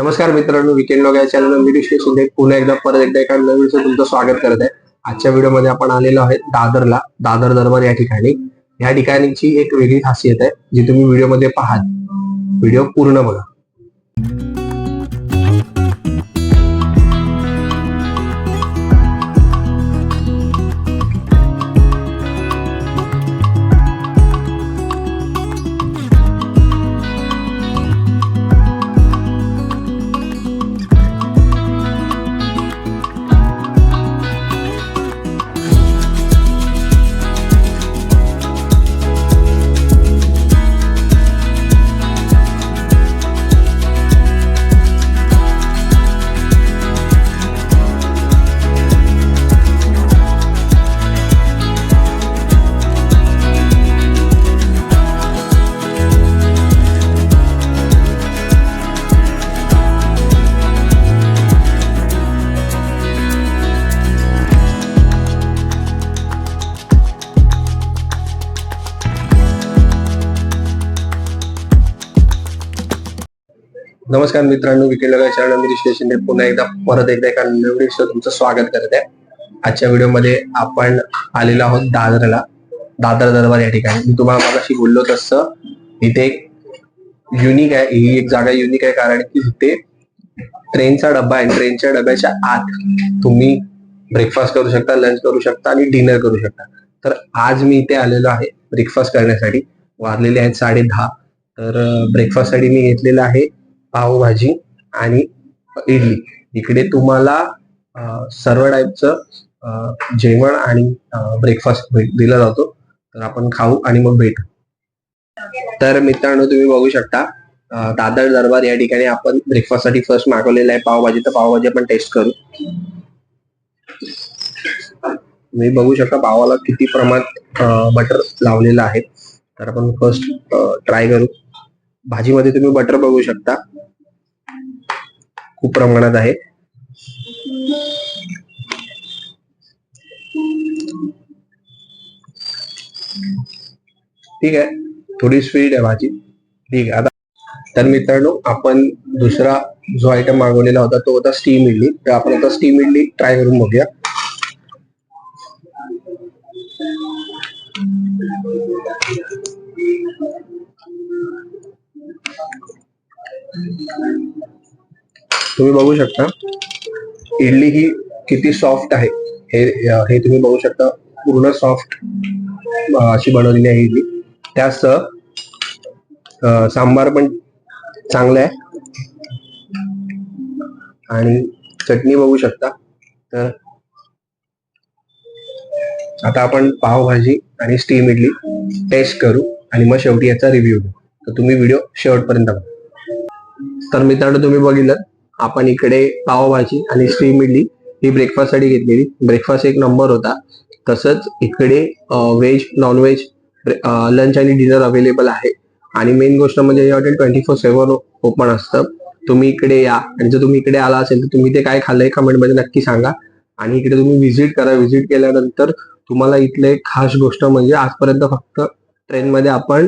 नमस्कार मित्रांनो विकेंड लोक या चॅनल मी ऋषी शिंदे. पुन्हा एकदा परत एकदा एका नवीन तुमचं स्वागत करत आहे. आजच्या व्हिडिओमध्ये आपण आलेलो आहे दादरला. दादर दरबार या ठिकाणी. या ठिकाणीची एक वेगळी खासियत आहे जी तुम्ही व्हिडिओमध्ये पाहाल. व्हिडिओ पूर्ण बघा. नमस्कार मित्रांनो विकेंड लॉग मी शिंदे. पुन्हा एकदा परत एकदा एका नवीन तुमचं स्वागत करत. आहे आजच्या व्हिडिओमध्ये आपण आलेलो आहोत दादरला. दादर दरबार या ठिकाणी. मी तुम्हाला मगाशी बोललो तसं इथे एक युनिक आहे. ही एक जागा युनिक आहे कारण की इथे ट्रेनचा डबा आहे. ट्रेनच्या डब्याच्या आत तुम्ही ब्रेकफास्ट करू शकता लंच करू शकता आणि डिनर करू शकता. तर आज मी इथे आलेलो आहे ब्रेकफास्ट करण्यासाठी. वाजलेले आहेत साडे दहा. तर ब्रेकफास्टसाठी मी घेतलेलं आहे पावभाजी आणि इडली. इकडे तुम्हाला सर्व टाईपचं जेवण आणि ब्रेकफास्ट दिला जातो. तर आपण खाऊ आणि मग भेटू. तर मित्रांनो तुम्ही बघू शकता दादर दरबार या ठिकाणी आपण ब्रेकफास्टसाठी फर्स्ट मागवलेलं आहे पावभाजी. तर पावभाजी आपण टेस्ट करू. तुम्ही बघू शकता पावाला किती प्रमाणात बटर लावलेलं आहे. तर आपण फर्स्ट ट्राय करू. भाजीमध्ये तुम्ही बटर बघू शकता. खूप प्रमाणात आहे. ठीक आहे. थोडी स्वीट आहे भाजी. ठीक आहे. आता तर मित्रांनो आपण दुसरा जो आयटम मागवलेला होता तो होता स्टीम इडली. तर आपण आता स्टीम इडली ट्राय करून बघूया. तुम्ही बघू शकता इडली ही किती सॉफ्ट आहे. हे हे तुम्ही बघू शकता पूर्ण सॉफ्ट अशी बनवलेली आहे इडली. त्यासह सांबार पण चांगला आहे. आणि चटणी बघू शकता. तर आता आपण पावभाजी आणि स्टीम इडली टेस्ट करू आणि मग शेवटी याचा रिव्ह्यू देऊ. तर तुम्ही व्हिडिओ शेवटपर्यंत बघा. तर मित्रांनो तुम्ही बघितलं आपण इकडे पावभाजी आणि स्टीम इडली ही ब्रेकफास्टसाठी घेतलेली. ब्रेकफास्ट एक नंबर होता. तसंच इकडे व्हेज नॉनव्हेज लंच आणि डिनर अवेलेबल आहे. आणि मेन गोष्ट म्हणजे हे hotel twenty four seven open असतं. तुम्ही इकडे या. आणि जर तुम्ही इकडे आला असेल तर तुम्ही ते काय खाल्लंय कमेंटमध्ये नक्की सांगा. आणि इकडे तुम्ही व्हिजिट करा. व्हिजिट केल्यानंतर तुम्हाला इथले एक खास गोष्ट म्हणजे आजपर्यंत फक्त ट्रेनमध्ये आपण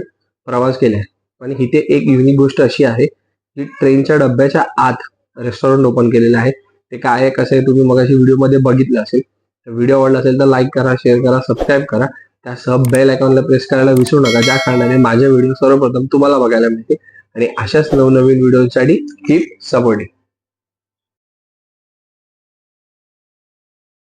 प्रवास केलाय. पण इथे एक युनिक गोष्ट अशी आहे की ट्रेनच्या डब्याच्या आत रेस्टॉरंट ओपन केलेलं आहे ते काय आहे कसं आहे तुम्ही मगाशी व्हिडिओमध्ये बघितलं असेल. तर व्हिडिओ आवडला असेल तर लाईक करा शेअर करा सबस्क्राईब करा. त्यासह बेल आयकॉनला प्रेस करायला विसरू नका. ज्या कारणाने माझे व्हिडिओ सर्वप्रथम तुम्हाला बघायला मिळते आणि अशाच नवनवीन व्हिडिओसाठी कीप सपोर्टिंग